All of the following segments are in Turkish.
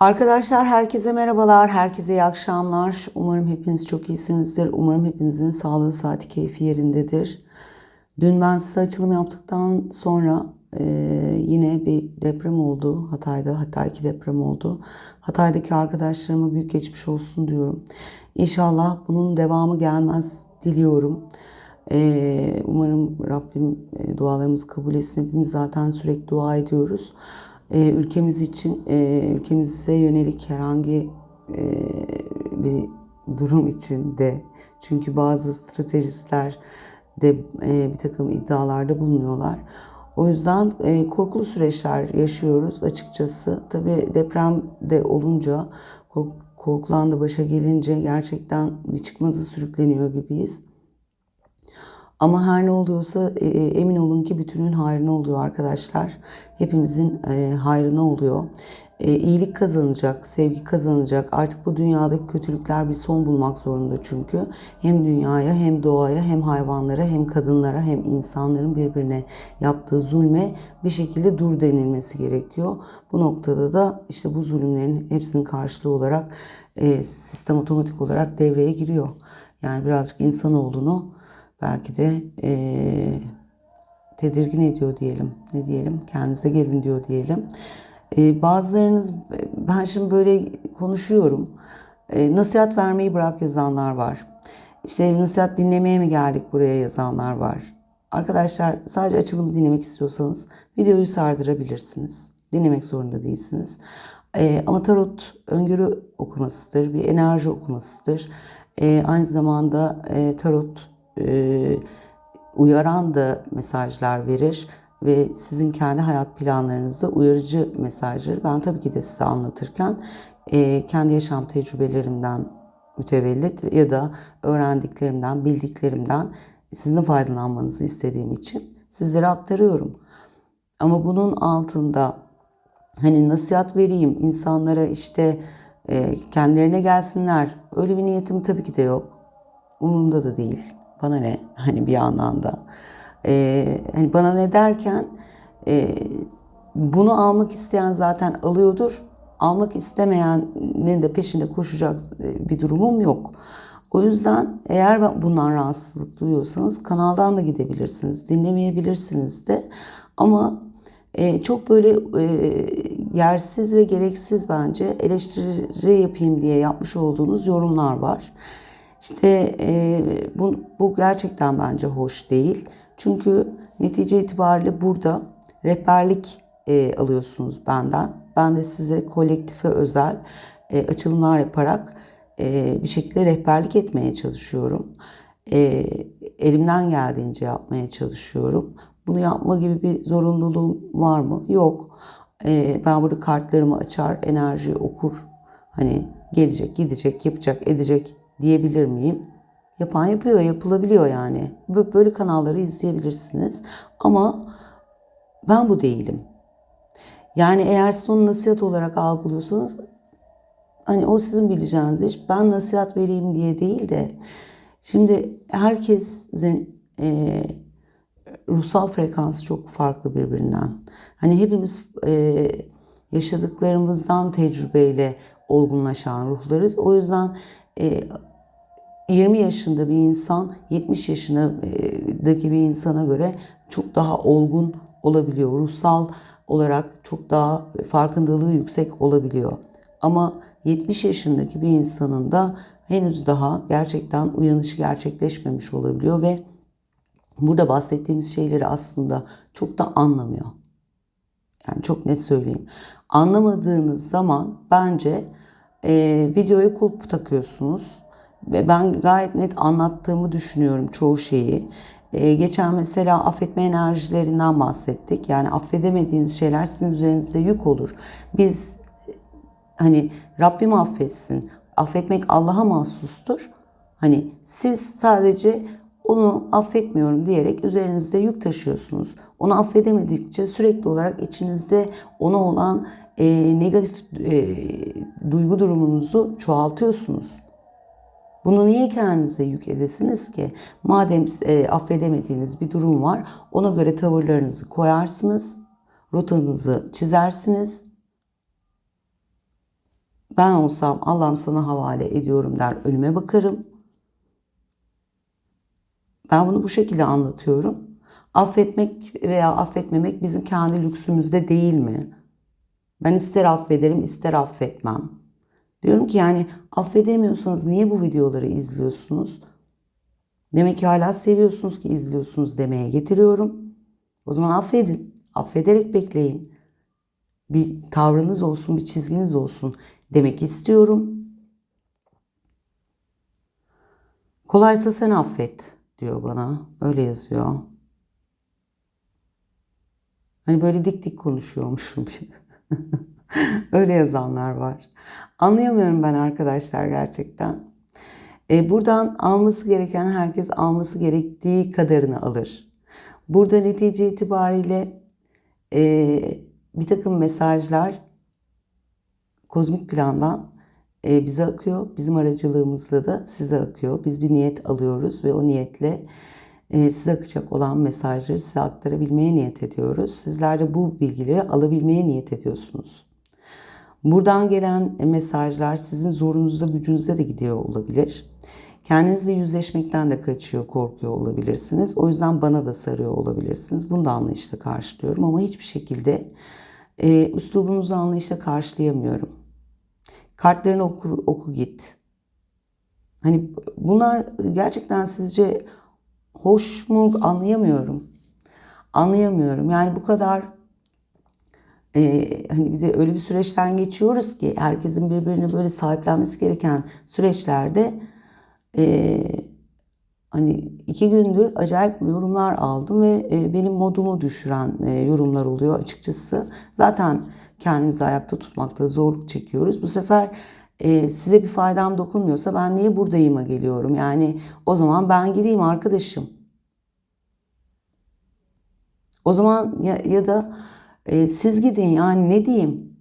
Arkadaşlar herkese merhabalar, herkese iyi akşamlar. Umarım hepiniz çok iyisinizdir. Umarım hepinizin sağlığı, saati, keyfi yerindedir. Dün ben size açılım yaptıktan sonra e, yine bir deprem oldu Hatay'da. Hatta iki deprem oldu. Hatay'daki arkadaşlarıma büyük geçmiş olsun diyorum. İnşallah bunun devamı gelmez diliyorum. E, umarım Rabbim e, dualarımızı kabul etsin. Hepimiz zaten sürekli dua ediyoruz e, ülkemiz için e, ülkemize yönelik herhangi e, bir durum içinde çünkü bazı stratejistler de e, bir takım iddialarda bulunuyorlar. O yüzden e, korkulu süreçler yaşıyoruz açıkçası. Tabii deprem de olunca kork, korkulan da başa gelince gerçekten bir çıkmazı sürükleniyor gibiyiz. Ama her ne oluyorsa e, emin olun ki bütünün hayrına oluyor arkadaşlar. Hepimizin e, hayrına oluyor. E, iyilik kazanacak, sevgi kazanacak. Artık bu dünyadaki kötülükler bir son bulmak zorunda çünkü. Hem dünyaya hem doğaya hem hayvanlara hem kadınlara hem insanların birbirine yaptığı zulme bir şekilde dur denilmesi gerekiyor. Bu noktada da işte bu zulümlerin hepsinin karşılığı olarak e, sistem otomatik olarak devreye giriyor. Yani birazcık insanoğlunu belki de e, tedirgin ediyor diyelim. Ne diyelim? Kendinize gelin diyor diyelim. E, bazılarınız ben şimdi böyle konuşuyorum. E, nasihat vermeyi bırak yazanlar var. İşte nasihat dinlemeye mi geldik buraya yazanlar var. Arkadaşlar sadece açılımı dinlemek istiyorsanız videoyu sardırabilirsiniz. Dinlemek zorunda değilsiniz. E, ama tarot öngörü okumasıdır, bir enerji okumasıdır. E, aynı zamanda e, tarot uyaran da mesajlar verir ve sizin kendi hayat planlarınızda uyarıcı mesajları ben tabii ki de size anlatırken e, kendi yaşam tecrübelerimden mütevellit ya da öğrendiklerimden, bildiklerimden sizin faydalanmanızı istediğim için sizlere aktarıyorum. Ama bunun altında hani nasihat vereyim insanlara işte e, kendilerine gelsinler öyle bir niyetim tabii ki de yok. Umurumda da değil. Bana ne? Hani bir yandan da. Ee, hani bana ne derken e, bunu almak isteyen zaten alıyordur. Almak istemeyenin de peşinde koşacak e, bir durumum yok. O yüzden eğer bundan rahatsızlık duyuyorsanız kanaldan da gidebilirsiniz. Dinlemeyebilirsiniz de. Ama e, çok böyle e, yersiz ve gereksiz bence eleştiri yapayım diye yapmış olduğunuz yorumlar var. İşte e, bu, bu gerçekten bence hoş değil. Çünkü netice itibariyle burada rehberlik e, alıyorsunuz benden. Ben de size kolektife özel e, açılımlar yaparak e, bir şekilde rehberlik etmeye çalışıyorum. E, elimden geldiğince yapmaya çalışıyorum. Bunu yapma gibi bir zorunluluğum var mı? Yok. E, ben burada kartlarımı açar, enerji okur. Hani gelecek, gidecek, yapacak, edecek diyebilir miyim? Yapan yapıyor, yapılabiliyor yani. Böyle kanalları izleyebilirsiniz. Ama ben bu değilim. Yani eğer siz onu nasihat olarak algılıyorsanız hani o sizin bileceğiniz iş. Ben nasihat vereyim diye değil de şimdi herkesin e, ruhsal frekansı çok farklı birbirinden. Hani hepimiz e, yaşadıklarımızdan tecrübeyle olgunlaşan ruhlarız. O yüzden e, 20 yaşında bir insan 70 yaşındaki bir insana göre çok daha olgun olabiliyor. Ruhsal olarak çok daha farkındalığı yüksek olabiliyor. Ama 70 yaşındaki bir insanın da henüz daha gerçekten uyanışı gerçekleşmemiş olabiliyor ve burada bahsettiğimiz şeyleri aslında çok da anlamıyor. Yani çok net söyleyeyim. Anlamadığınız zaman bence e, videoya kulp takıyorsunuz ve ben gayet net anlattığımı düşünüyorum çoğu şeyi. Ee, geçen mesela affetme enerjilerinden bahsettik. Yani affedemediğiniz şeyler sizin üzerinizde yük olur. Biz hani Rabbim affetsin. Affetmek Allah'a mahsustur. Hani siz sadece onu affetmiyorum diyerek üzerinizde yük taşıyorsunuz. Onu affedemedikçe sürekli olarak içinizde ona olan e, negatif e, duygu durumunuzu çoğaltıyorsunuz. Bunu niye kendinize yük edesiniz ki? Madem e, affedemediğiniz bir durum var, ona göre tavırlarınızı koyarsınız, rotanızı çizersiniz. Ben olsam Allah'ım sana havale ediyorum der önüme bakarım. Ben bunu bu şekilde anlatıyorum. Affetmek veya affetmemek bizim kendi lüksümüzde değil mi? Ben ister affederim ister affetmem. Diyorum ki yani affedemiyorsanız niye bu videoları izliyorsunuz? Demek ki hala seviyorsunuz ki izliyorsunuz demeye getiriyorum. O zaman affedin. Affederek bekleyin. Bir tavrınız olsun, bir çizginiz olsun demek istiyorum. Kolaysa sen affet diyor bana. Öyle yazıyor. Hani böyle dik dik konuşuyormuşum. Öyle yazanlar var. Anlayamıyorum ben arkadaşlar gerçekten. E, buradan alması gereken herkes alması gerektiği kadarını alır. Burada netice itibariyle e, bir takım mesajlar kozmik plandan bize akıyor. Bizim aracılığımızla da size akıyor. Biz bir niyet alıyoruz ve o niyetle e, size akacak olan mesajları size aktarabilmeye niyet ediyoruz. Sizler de bu bilgileri alabilmeye niyet ediyorsunuz. Buradan gelen mesajlar sizin zorunuza, gücünüze de gidiyor olabilir. Kendinizle yüzleşmekten de kaçıyor, korkuyor olabilirsiniz. O yüzden bana da sarıyor olabilirsiniz. Bunu da anlayışla karşılıyorum ama hiçbir şekilde e, üslubunuzu anlayışla karşılayamıyorum. Kartlarını oku, oku git. Hani bunlar gerçekten sizce hoş mu anlayamıyorum. Anlayamıyorum. Yani bu kadar e, hani bir de öyle bir süreçten geçiyoruz ki herkesin birbirini böyle sahiplenmesi gereken süreçlerde e, hani iki gündür acayip yorumlar aldım ve e, benim modumu düşüren e, yorumlar oluyor açıkçası. Zaten kendimizi ayakta tutmakta zorluk çekiyoruz. Bu sefer e, size bir faydam dokunmuyorsa ben niye buradayıma geliyorum? Yani o zaman ben gideyim arkadaşım. O zaman ya, ya da e, siz gidin yani ne diyeyim?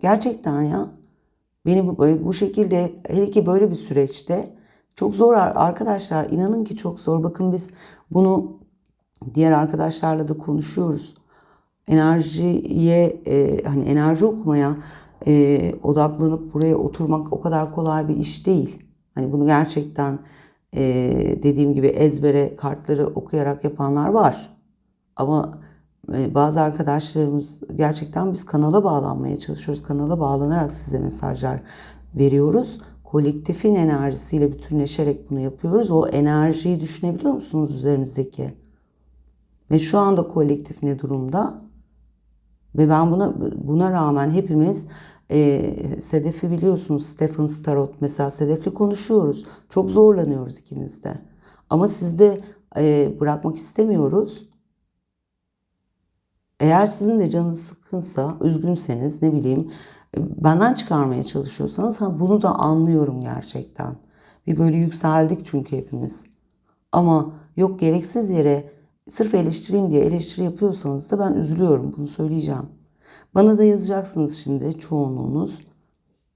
Gerçekten ya. Beni bu, bu şekilde hele ki böyle bir süreçte çok zor arkadaşlar. inanın ki çok zor. Bakın biz bunu diğer arkadaşlarla da konuşuyoruz. Enerjiye e, hani enerji okumaya e, odaklanıp buraya oturmak o kadar kolay bir iş değil. Hani bunu gerçekten e, dediğim gibi ezbere kartları okuyarak yapanlar var. Ama e, bazı arkadaşlarımız gerçekten biz kanala bağlanmaya çalışıyoruz. Kanala bağlanarak size mesajlar veriyoruz. Kolektifin enerjisiyle bütünleşerek bunu yapıyoruz. O enerjiyi düşünebiliyor musunuz üzerimizdeki? Ve şu anda kolektif ne durumda? Ve ben buna buna rağmen hepimiz e, Sedef'i biliyorsunuz Stephen Starot mesela Sedef'le konuşuyoruz. Çok zorlanıyoruz ikimiz de. Ama sizde e, bırakmak istemiyoruz. Eğer sizin de canınız sıkkınsa, üzgünseniz ne bileyim benden çıkarmaya çalışıyorsanız ha, bunu da anlıyorum gerçekten. Bir böyle yükseldik çünkü hepimiz. Ama yok gereksiz yere sırf eleştireyim diye eleştiri yapıyorsanız da ben üzülüyorum. Bunu söyleyeceğim. Bana da yazacaksınız şimdi çoğunluğunuz.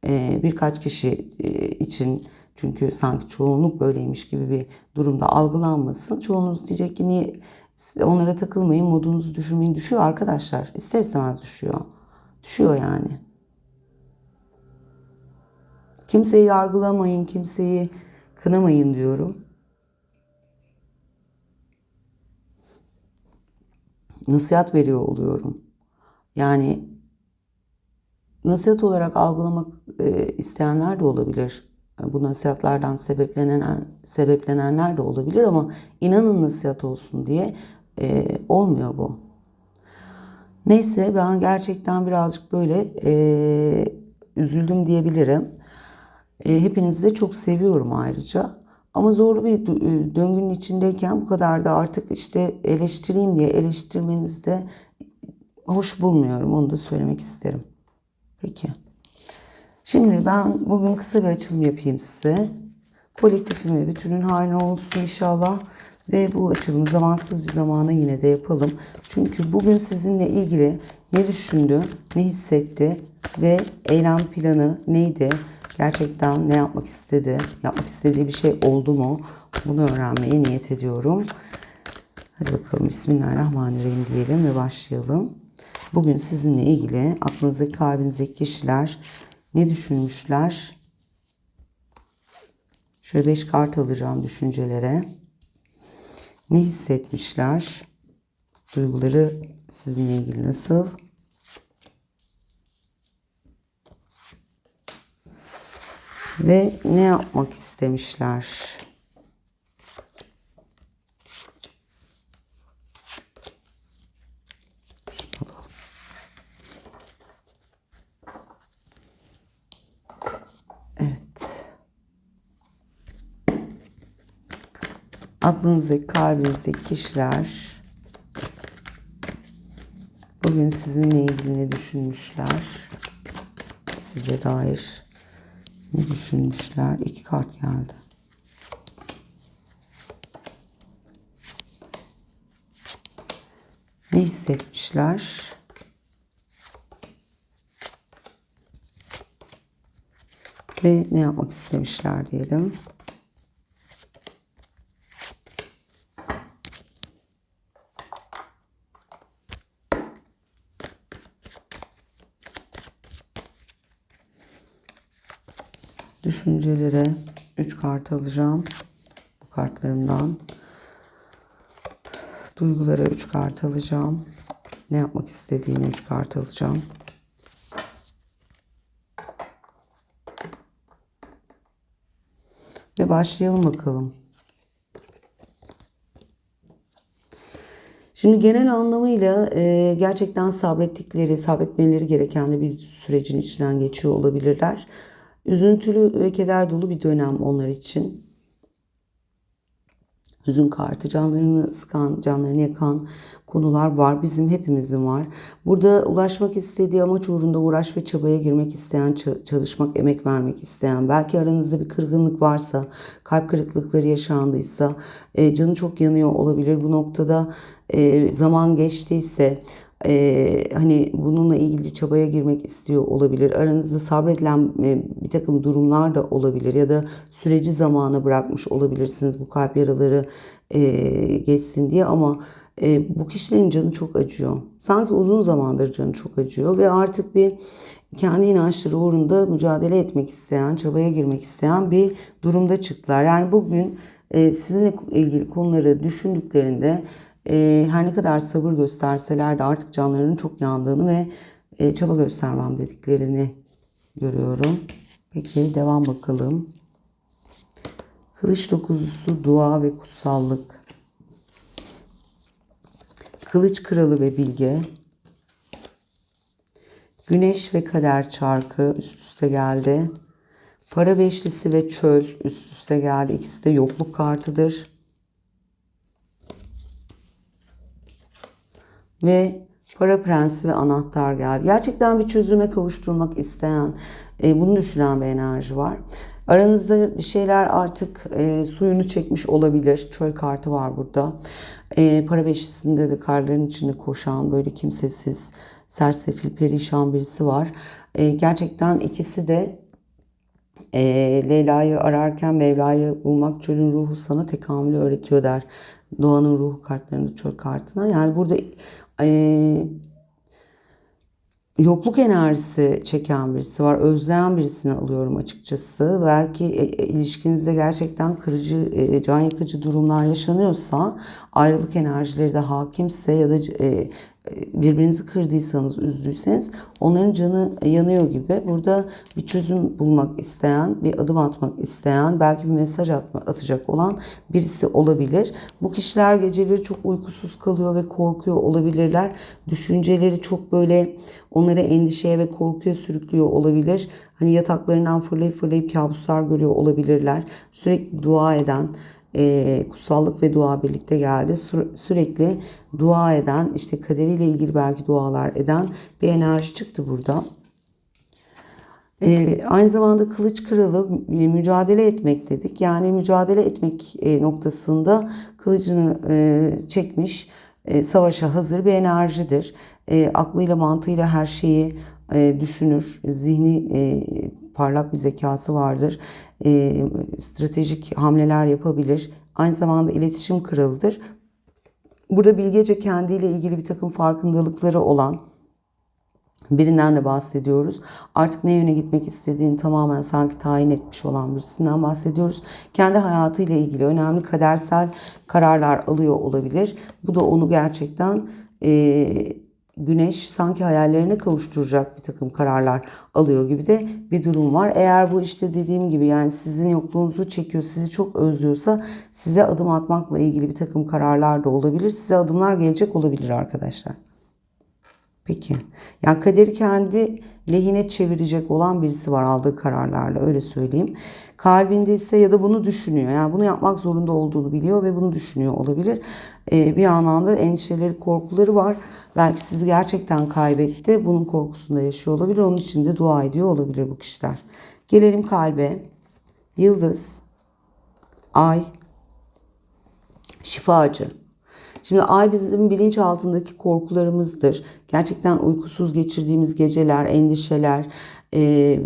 Ee, birkaç kişi e, için çünkü sanki çoğunluk böyleymiş gibi bir durumda algılanmasın. Çoğunuz diyecek ki niye onlara takılmayın, modunuzu düşürmeyin. Düşüyor arkadaşlar. İster istemez düşüyor. Düşüyor yani. Kimseyi yargılamayın, kimseyi kınamayın diyorum. Nasihat veriyor oluyorum. Yani nasihat olarak algılamak e, isteyenler de olabilir. Bu nasihatlerden sebeplenen sebeplenenler de olabilir ama inanın nasihat olsun diye e, olmuyor bu. Neyse ben gerçekten birazcık böyle e, üzüldüm diyebilirim. E, hepinizi de çok seviyorum ayrıca. Ama zorlu bir döngünün içindeyken bu kadar da artık işte eleştireyim diye eleştirmenizi de hoş bulmuyorum. Onu da söylemek isterim. Peki. Şimdi ben bugün kısa bir açılım yapayım size. Kolektifime bütünün haline olsun inşallah. Ve bu açılımı zamansız bir zamana yine de yapalım. Çünkü bugün sizinle ilgili ne düşündü, ne hissetti ve eylem planı neydi? Gerçekten ne yapmak istedi? Yapmak istediği bir şey oldu mu? Bunu öğrenmeye niyet ediyorum. Hadi bakalım Bismillahirrahmanirrahim diyelim ve başlayalım. Bugün sizinle ilgili aklınızdaki kalbinizdeki kişiler Ne düşünmüşler? Şöyle beş kart alacağım düşüncelere. Ne hissetmişler? Duyguları sizinle ilgili nasıl? Ve ne yapmak istemişler? Evet. Aklınızdaki, kalbinizdeki kişiler bugün sizinle ilgili ne düşünmüşler? Size dair ne düşünmüşler? İki kart geldi. Ne hissetmişler? Ve ne yapmak istemişler diyelim. Düşüncelere 3 kart alacağım. Bu kartlarımdan. Duygulara 3 kart alacağım. Ne yapmak istediğini 3 kart alacağım. Ve başlayalım bakalım. Şimdi genel anlamıyla e, gerçekten sabrettikleri, sabretmeleri gereken de bir sürecin içinden geçiyor olabilirler. Üzüntülü ve keder dolu bir dönem onlar için. Hüzün kartı canlarını sıkan, canlarını yakan konular var. Bizim hepimizin var. Burada ulaşmak istediği amaç uğrunda uğraş ve çabaya girmek isteyen, çalışmak, emek vermek isteyen, belki aranızda bir kırgınlık varsa, kalp kırıklıkları yaşandıysa, e, canı çok yanıyor olabilir. Bu noktada e, zaman geçtiyse, e, hani bununla ilgili çabaya girmek istiyor olabilir. Aranızda sabredilen e, bir takım durumlar da olabilir ya da süreci zamana bırakmış olabilirsiniz bu kalp yaraları e, geçsin diye ama e, bu kişilerin canı çok acıyor. Sanki uzun zamandır canı çok acıyor ve artık bir kendi inançları uğrunda mücadele etmek isteyen, çabaya girmek isteyen bir durumda çıktılar. Yani bugün e, sizinle ilgili konuları düşündüklerinde e, her ne kadar sabır gösterseler de artık canlarının çok yandığını ve e, çaba göstermem dediklerini görüyorum. Peki devam bakalım. Kılıç dokuzusu dua ve kutsallık. Kılıç kralı ve bilge. Güneş ve kader çarkı üst üste geldi. Para beşlisi ve çöl üst üste geldi. İkisi de yokluk kartıdır. Ve para prensi ve anahtar geldi. Gerçekten bir çözüme kavuşturmak isteyen, e, bunu düşünen bir enerji var. Aranızda bir şeyler artık e, suyunu çekmiş olabilir. Çöl kartı var burada. E, para beşisinde de karların içinde koşan böyle kimsesiz, sersefil, perişan birisi var. E, gerçekten ikisi de e, Leyla'yı ararken Mevla'yı bulmak çölün ruhu sana tekamülü öğretiyor der. Doğanın ruhu kartlarında çöl kartına. Yani burada e, yokluk enerjisi çeken birisi var. Özleyen birisini alıyorum açıkçası. Belki e, e, ilişkinizde gerçekten kırıcı, e, can yakıcı durumlar yaşanıyorsa, ayrılık enerjileri de hakimse ya da birbirinizi kırdıysanız, üzdüyseniz onların canı yanıyor gibi. Burada bir çözüm bulmak isteyen, bir adım atmak isteyen, belki bir mesaj atma, atacak olan birisi olabilir. Bu kişiler geceleri çok uykusuz kalıyor ve korkuyor olabilirler. Düşünceleri çok böyle onları endişeye ve korkuya sürüklüyor olabilir. Hani yataklarından fırlayıp fırlayıp kabuslar görüyor olabilirler. Sürekli dua eden, e, kutsallık ve dua birlikte geldi. Sü- sürekli dua eden, işte kaderiyle ilgili belki dualar eden bir enerji çıktı burada. E, aynı zamanda kılıç kralı mücadele etmek dedik. Yani mücadele etmek e, noktasında kılıcını e, çekmiş, e, savaşa hazır bir enerjidir. E, aklıyla mantığıyla her şeyi e, düşünür, zihni e, parlak bir zekası vardır. E, stratejik hamleler yapabilir. Aynı zamanda iletişim kralıdır. Burada bilgece kendiyle ilgili bir takım farkındalıkları olan birinden de bahsediyoruz. Artık ne yöne gitmek istediğini tamamen sanki tayin etmiş olan birisinden bahsediyoruz. Kendi hayatıyla ilgili önemli kadersel kararlar alıyor olabilir. Bu da onu gerçekten e, güneş sanki hayallerine kavuşturacak bir takım kararlar alıyor gibi de bir durum var. Eğer bu işte dediğim gibi yani sizin yokluğunuzu çekiyor, sizi çok özlüyorsa size adım atmakla ilgili bir takım kararlar da olabilir. Size adımlar gelecek olabilir arkadaşlar. Peki. Yani kaderi kendi lehine çevirecek olan birisi var aldığı kararlarla öyle söyleyeyim. Kalbinde ise ya da bunu düşünüyor. Yani bunu yapmak zorunda olduğunu biliyor ve bunu düşünüyor olabilir. Ee, bir anlamda endişeleri, korkuları var. Belki sizi gerçekten kaybetti. Bunun korkusunda yaşıyor olabilir. Onun için de dua ediyor olabilir bu kişiler. Gelelim kalbe. Yıldız, ay, şifacı. Şimdi ay bizim bilinç altındaki korkularımızdır. Gerçekten uykusuz geçirdiğimiz geceler, endişeler e,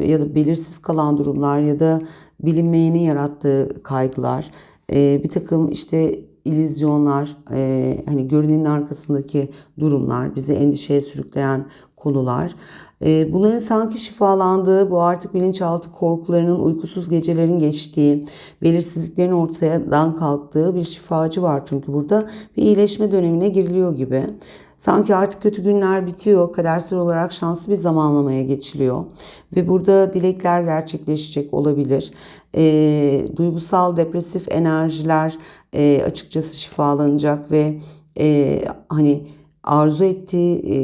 ya da belirsiz kalan durumlar ya da bilinmeyeni yarattığı kaygılar, e, bir takım işte illüzyonlar, e, hani görünenin arkasındaki durumlar, bizi endişeye sürükleyen konular. E, bunların sanki şifalandığı, bu artık bilinçaltı korkularının, uykusuz gecelerin geçtiği, belirsizliklerin ortadan kalktığı bir şifacı var çünkü burada bir iyileşme dönemine giriliyor gibi. Sanki artık kötü günler bitiyor, kadersel olarak şanslı bir zamanlamaya geçiliyor. Ve burada dilekler gerçekleşecek olabilir. E, duygusal, depresif enerjiler e, açıkçası şifalanacak ve e, hani arzu ettiği e,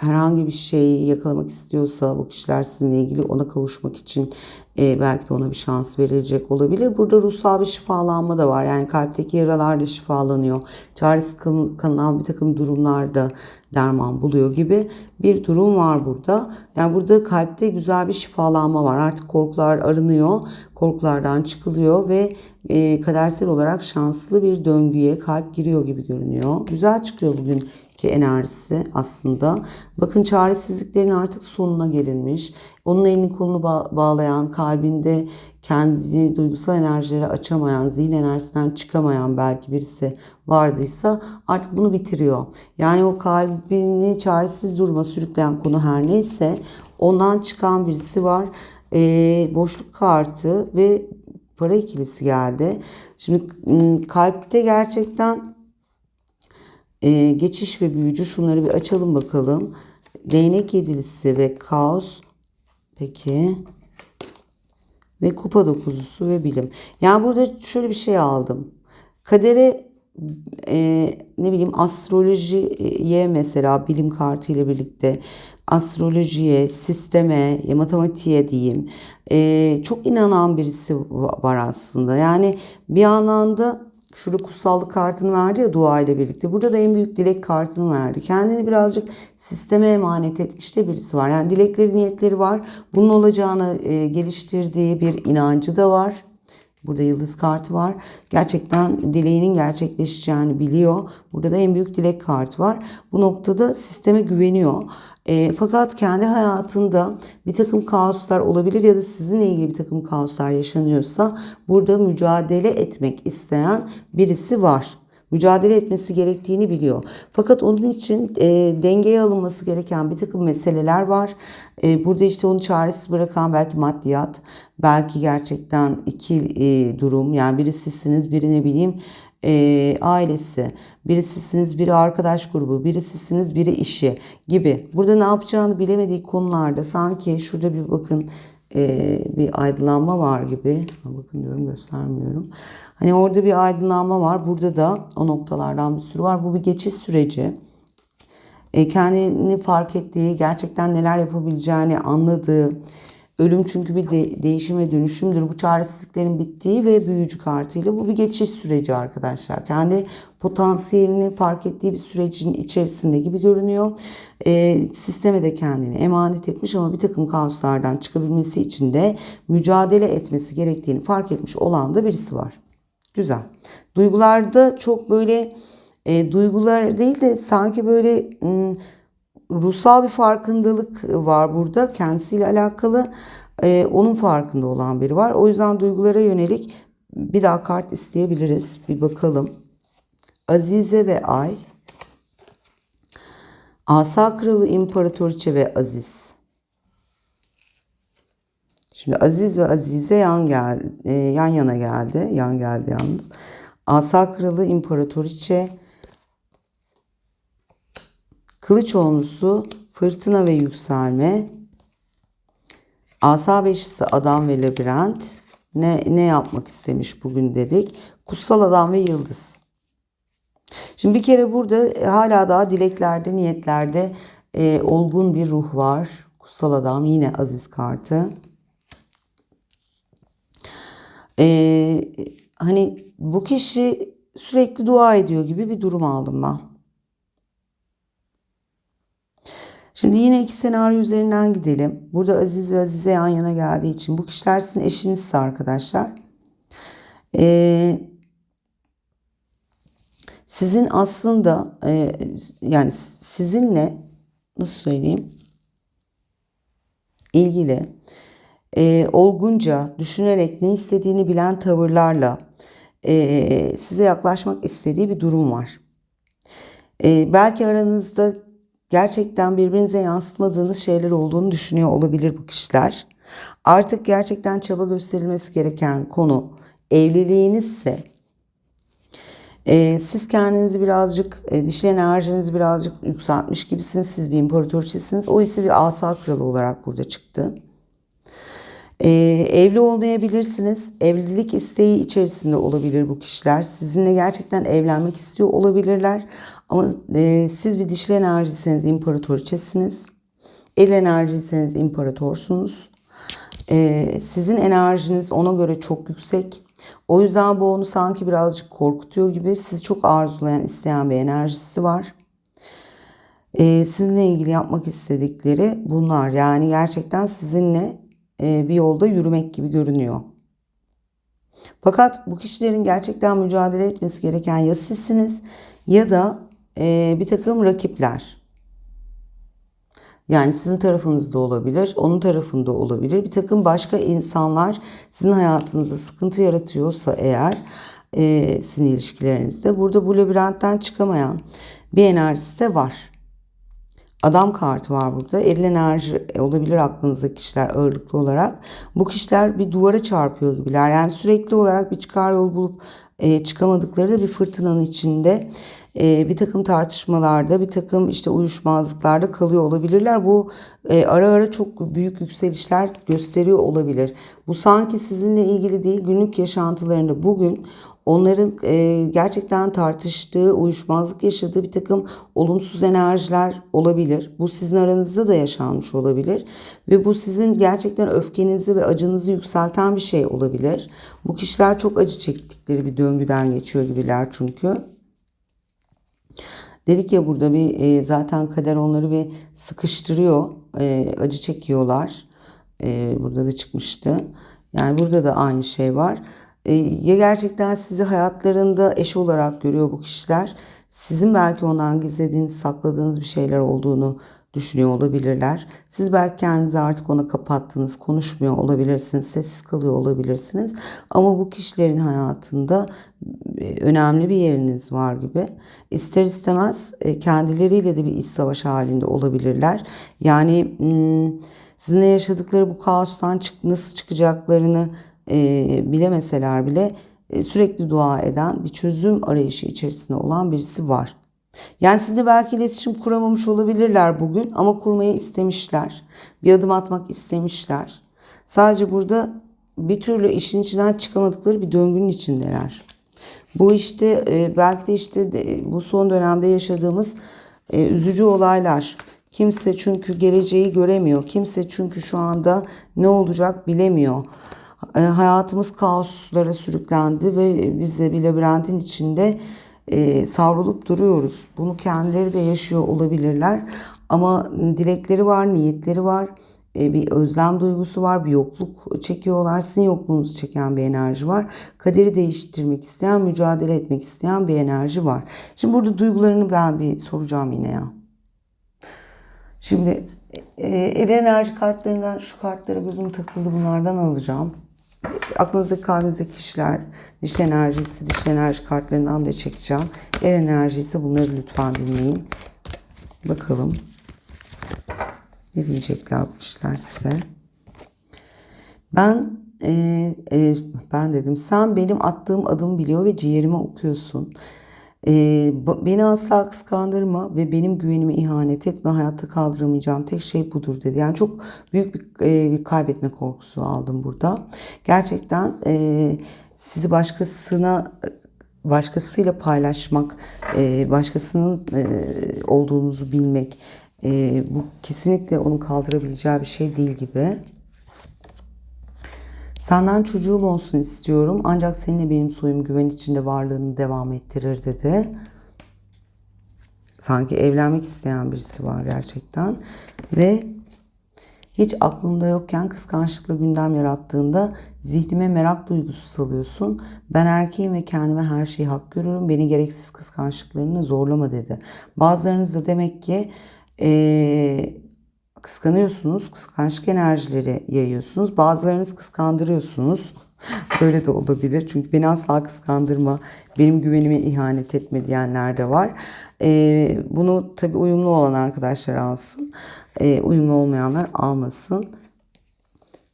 herhangi bir şeyi yakalamak istiyorsa bu kişiler sizinle ilgili ona kavuşmak için e, belki de ona bir şans verilecek olabilir. Burada ruhsal bir şifalanma da var. Yani kalpteki yaralar da şifalanıyor. Çaresiz kalınan bir takım durumlarda derman buluyor gibi bir durum var burada. Yani burada kalpte güzel bir şifalanma var. Artık korkular arınıyor. Korkulardan çıkılıyor ve e, kadersel olarak şanslı bir döngüye kalp giriyor gibi görünüyor. Güzel çıkıyor bugün ki enerjisi aslında. Bakın çaresizliklerin artık sonuna gelinmiş. Onun elini kolunu ba- bağlayan, kalbinde kendini duygusal enerjilere açamayan, zihin enerjisinden çıkamayan belki birisi vardıysa artık bunu bitiriyor. Yani o kalbini çaresiz duruma sürükleyen konu her neyse ondan çıkan birisi var. Ee, boşluk kartı ve para ikilisi geldi. Şimdi kalpte gerçekten e, geçiş ve büyücü şunları bir açalım bakalım. Değnek yedilisi ve kaos. Peki. Ve kupa dokuzusu ve bilim. Yani burada şöyle bir şey aldım. Kadere e, ne bileyim astrolojiye mesela bilim kartı ile birlikte astrolojiye, sisteme, matematiğe diyeyim e, çok inanan birisi var aslında. Yani bir anlamda Şurada kutsallık kartını verdi ya dua ile birlikte. Burada da en büyük dilek kartını verdi. Kendini birazcık sisteme emanet etmiş de birisi var. Yani dilekleri, niyetleri var. Bunun olacağını e, geliştirdiği bir inancı da var. Burada yıldız kartı var. Gerçekten dileğinin gerçekleşeceğini biliyor. Burada da en büyük dilek kartı var. Bu noktada sisteme güveniyor. E, fakat kendi hayatında bir takım kaoslar olabilir ya da sizinle ilgili bir takım kaoslar yaşanıyorsa burada mücadele etmek isteyen birisi var mücadele etmesi gerektiğini biliyor. Fakat onun için e, dengeye alınması gereken bir takım meseleler var. E, burada işte onu çaresiz bırakan belki maddiyat, belki gerçekten iki e, durum. Yani biri sizsiniz, biri ne bileyim e, ailesi, birisisiniz, biri arkadaş grubu, birisisiniz, biri işi gibi. Burada ne yapacağını bilemediği konularda sanki şurada bir bakın e, bir aydınlanma var gibi. Bakın diyorum göstermiyorum. Hani orada bir aydınlanma var. Burada da o noktalardan bir sürü var. Bu bir geçiş süreci. E, kendini fark ettiği, gerçekten neler yapabileceğini anladığı, Ölüm çünkü bir de, değişim ve dönüşümdür. Bu çaresizliklerin bittiği ve büyücü kartıyla bu bir geçiş süreci arkadaşlar. Kendi potansiyelini fark ettiği bir sürecin içerisinde gibi görünüyor. E, sisteme de kendini emanet etmiş ama bir takım kaoslardan çıkabilmesi için de mücadele etmesi gerektiğini fark etmiş olan da birisi var. Güzel. Duygularda çok böyle e, duygular değil de sanki böyle... Hmm, ruhsal bir farkındalık var burada kendisiyle alakalı. Ee, onun farkında olan biri var. O yüzden duygulara yönelik bir daha kart isteyebiliriz. Bir bakalım. Azize ve Ay. Asa Kralı İmparatoriçe ve Aziz. Şimdi Aziz ve Azize yan gel, e, yan yana geldi. Yan geldi yalnız. Asa Kralı İmparatoriçe Kılıç Onlusu Fırtına ve Yükselme Asa Beşisi Adam ve Labirent ne, ne yapmak istemiş bugün dedik. Kutsal Adam ve Yıldız. Şimdi bir kere burada hala daha dileklerde, niyetlerde e, olgun bir ruh var. Kutsal Adam yine Aziz kartı. E, hani bu kişi sürekli dua ediyor gibi bir durum aldım ben. Şimdi yine iki senaryo üzerinden gidelim. Burada Aziz ve Azize yan yana geldiği için bu kişiler sizin eşinizse arkadaşlar. Ee, sizin aslında e, yani sizinle nasıl söyleyeyim ilgili e, olgunca düşünerek ne istediğini bilen tavırlarla e, size yaklaşmak istediği bir durum var. E, belki aranızda gerçekten birbirinize yansıtmadığınız şeyler olduğunu düşünüyor olabilir bu kişiler. Artık gerçekten çaba gösterilmesi gereken konu evliliğinizse e, siz kendinizi birazcık e, dişil enerjinizi birazcık yükseltmiş gibisiniz. Siz bir imparatoriçesiniz. O ise bir asa kralı olarak burada çıktı. E, evli olmayabilirsiniz. Evlilik isteği içerisinde olabilir bu kişiler. Sizinle gerçekten evlenmek istiyor olabilirler. Ama e, siz bir dişil enerjiyseniz imparatoriçesiniz. El enerjiyseniz imparatorsunuz. E, sizin enerjiniz ona göre çok yüksek. O yüzden bu onu sanki birazcık korkutuyor gibi. Sizi çok arzulayan, isteyen bir enerjisi var. E, sizinle ilgili yapmak istedikleri bunlar. Yani gerçekten sizinle e, bir yolda yürümek gibi görünüyor. Fakat bu kişilerin gerçekten mücadele etmesi gereken ya sizsiniz ya da e, bir takım rakipler. Yani sizin tarafınızda olabilir, onun tarafında olabilir. Bir takım başka insanlar sizin hayatınızda sıkıntı yaratıyorsa eğer e, sizin ilişkilerinizde burada bu labirentten çıkamayan bir enerjisi de var. Adam kartı var burada. Eril enerji olabilir aklınızdaki kişiler ağırlıklı olarak. Bu kişiler bir duvara çarpıyor gibiler. Yani sürekli olarak bir çıkar yol bulup e, çıkamadıkları da bir fırtınanın içinde e, bir takım tartışmalarda, bir takım işte uyuşmazlıklarda kalıyor olabilirler. Bu e, ara ara çok büyük yükselişler gösteriyor olabilir. Bu sanki sizinle ilgili değil, günlük yaşantılarında bugün onların e, gerçekten tartıştığı, uyuşmazlık yaşadığı bir takım olumsuz enerjiler olabilir. Bu sizin aranızda da yaşanmış olabilir. Ve bu sizin gerçekten öfkenizi ve acınızı yükselten bir şey olabilir. Bu kişiler çok acı çektikleri bir döngüden geçiyor gibiler çünkü. Dedik ya burada bir e, zaten kader onları bir sıkıştırıyor. E, acı çekiyorlar. E, burada da çıkmıştı. Yani burada da aynı şey var. E, ya gerçekten sizi hayatlarında eş olarak görüyor bu kişiler. Sizin belki ondan gizlediğiniz, sakladığınız bir şeyler olduğunu düşünüyor olabilirler. Siz belki kendinizi artık ona kapattınız, konuşmuyor olabilirsiniz, sessiz kalıyor olabilirsiniz. Ama bu kişilerin hayatında e, önemli bir yeriniz var gibi. İster istemez e, kendileriyle de bir iç savaş halinde olabilirler. Yani hmm, sizinle yaşadıkları bu kaostan nasıl çıkacaklarını e, bilemeseler bile sürekli dua eden bir çözüm arayışı içerisinde olan birisi var. Yani sizinle belki iletişim kuramamış olabilirler bugün ama kurmayı istemişler. Bir adım atmak istemişler. Sadece burada bir türlü işin içinden çıkamadıkları bir döngünün içindeler. Bu işte e, belki de işte bu son dönemde yaşadığımız e, üzücü olaylar. Kimse çünkü geleceği göremiyor. Kimse çünkü şu anda ne olacak bilemiyor. E, hayatımız kaoslara sürüklendi ve biz de bir labirentin içinde e, savrulup duruyoruz. Bunu kendileri de yaşıyor olabilirler. Ama dilekleri var, niyetleri var. E, bir özlem duygusu var, bir yokluk çekiyorlar. Sizin yokluğunuzu çeken bir enerji var. Kaderi değiştirmek isteyen, mücadele etmek isteyen bir enerji var. Şimdi burada duygularını ben bir soracağım yine ya. Şimdi e, ev enerji kartlarından şu kartlara gözüm takıldı bunlardan alacağım aklınızdaki kalbinizdeki kişiler diş enerjisi, diş enerji kartlarından da çekeceğim. El enerjisi bunları lütfen dinleyin. Bakalım. Ne diyecekler bu kişiler size? Ben e, e, ben dedim sen benim attığım adımı biliyor ve ciğerime okuyorsun. E, ba- beni asla kıskandırma ve benim güvenime ihanet etme. Hayatta kaldıramayacağım tek şey budur dedi. Yani çok büyük bir e, kaybetme korkusu aldım burada. Gerçekten e, sizi başkasına başkasıyla paylaşmak, e, başkasının e, olduğunuzu bilmek e, bu kesinlikle onun kaldırabileceği bir şey değil gibi. Senden çocuğum olsun istiyorum ancak seninle benim soyum güven içinde varlığını devam ettirir dedi. Sanki evlenmek isteyen birisi var gerçekten. Ve hiç aklımda yokken kıskançlıkla gündem yarattığında zihnime merak duygusu salıyorsun. Ben erkeğim ve kendime her şeyi hak görürüm. Beni gereksiz kıskançlıklarına zorlama dedi. Bazılarınız da demek ki eee, kıskanıyorsunuz. Kıskançlık enerjileri yayıyorsunuz. Bazılarınız kıskandırıyorsunuz. Böyle de olabilir. Çünkü beni asla kıskandırma, benim güvenime ihanet etme diyenler de var. Ee, bunu tabii uyumlu olan arkadaşlar alsın. Ee, uyumlu olmayanlar almasın.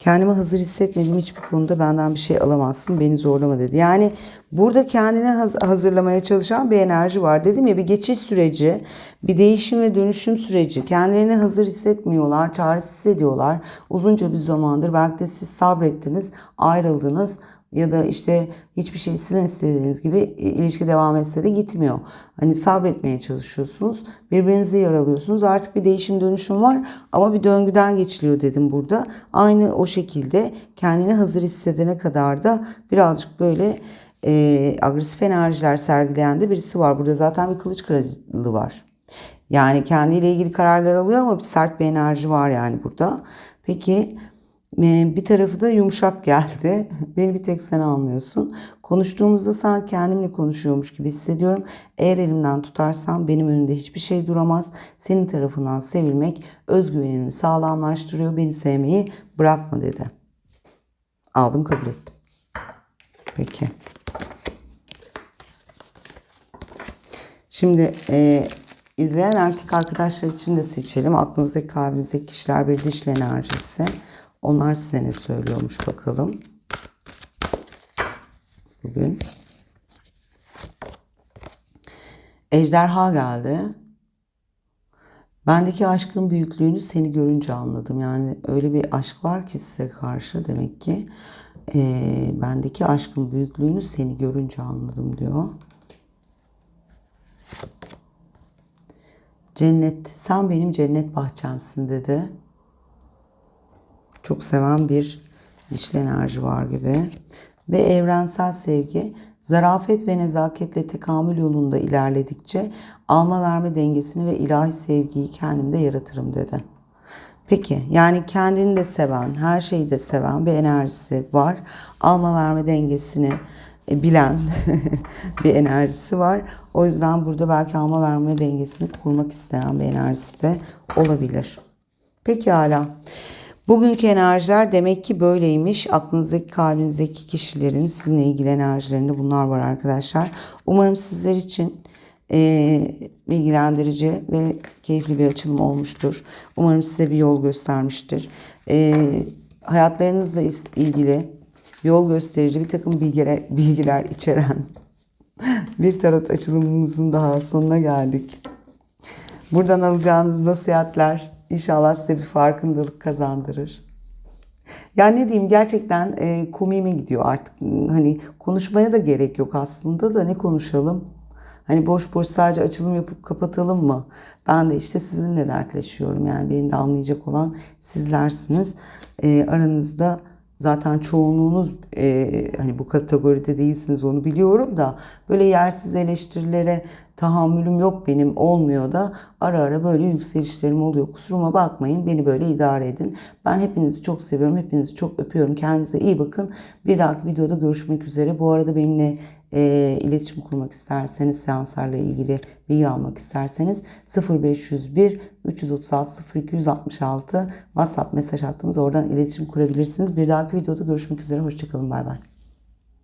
Kendimi hazır hissetmediğim hiçbir konuda benden bir şey alamazsın, beni zorlama dedi. Yani burada kendine haz- hazırlamaya çalışan bir enerji var. Dedim ya bir geçiş süreci, bir değişim ve dönüşüm süreci. Kendilerini hazır hissetmiyorlar, çaresiz hissediyorlar. Uzunca bir zamandır belki de siz sabrettiniz, ayrıldınız ya da işte hiçbir şey sizin istediğiniz gibi ilişki devam etse de gitmiyor. Hani sabretmeye çalışıyorsunuz. Birbirinizi yaralıyorsunuz. Artık bir değişim dönüşüm var ama bir döngüden geçiliyor dedim burada. Aynı o şekilde kendini hazır hissedene kadar da birazcık böyle e, agresif enerjiler sergileyen de birisi var. Burada zaten bir kılıç kralı var. Yani kendiyle ilgili kararlar alıyor ama bir sert bir enerji var yani burada. Peki e, bir tarafı da yumuşak geldi. Beni bir tek sen anlıyorsun. Konuştuğumuzda sanki kendimle konuşuyormuş gibi hissediyorum. Eğer elimden tutarsan benim önümde hiçbir şey duramaz. Senin tarafından sevilmek özgüvenimi sağlamlaştırıyor. Beni sevmeyi bırakma dedi. Aldım kabul ettim. Peki. Şimdi e, izleyen erkek arkadaşlar için de seçelim. Aklınızdaki kalbinizdeki kişiler bir dişli enerjisi. Onlar size ne söylüyormuş bakalım. Bugün. Ejderha geldi. Bendeki aşkın büyüklüğünü seni görünce anladım. Yani öyle bir aşk var ki size karşı demek ki. e, bendeki aşkın büyüklüğünü seni görünce anladım diyor. Cennet, sen benim cennet bahçemsin dedi. Çok seven bir dişli enerji var gibi. Ve evrensel sevgi, zarafet ve nezaketle tekamül yolunda ilerledikçe alma verme dengesini ve ilahi sevgiyi kendimde yaratırım dedi. Peki yani kendini de seven, her şeyi de seven bir enerjisi var. Alma verme dengesini e, bilen bir enerjisi var. O yüzden burada belki alma verme dengesini kurmak isteyen bir enerjisi de olabilir. Peki hala. Bugünkü enerjiler demek ki böyleymiş. Aklınızdaki, kalbinizdeki kişilerin sizinle ilgili enerjilerinde bunlar var arkadaşlar. Umarım sizler için e, bilgilendirici ve keyifli bir açılım olmuştur. Umarım size bir yol göstermiştir. E, hayatlarınızla ilgili yol gösterici bir takım bilgiler, bilgiler içeren bir tarot açılımımızın daha sonuna geldik. Buradan alacağınız nasihatler inşallah size bir farkındalık kazandırır. Ya ne diyeyim gerçekten e, komiğime gidiyor artık. Hani konuşmaya da gerek yok aslında da ne konuşalım? Hani boş boş sadece açılım yapıp kapatalım mı? Ben de işte sizinle dertleşiyorum. Yani beni de anlayacak olan sizlersiniz. E, aranızda zaten çoğunluğunuz e, hani bu kategoride değilsiniz onu biliyorum da böyle yersiz eleştirilere tahammülüm yok benim olmuyor da ara ara böyle yükselişlerim oluyor. Kusuruma bakmayın beni böyle idare edin. Ben hepinizi çok seviyorum. Hepinizi çok öpüyorum. Kendinize iyi bakın. Bir dahaki videoda görüşmek üzere. Bu arada benimle e, iletişim kurmak isterseniz seanslarla ilgili bilgi almak isterseniz 0501 336 0266 WhatsApp mesaj attığımız oradan iletişim kurabilirsiniz. Bir dahaki videoda görüşmek üzere. Hoşçakalın. Bay bay.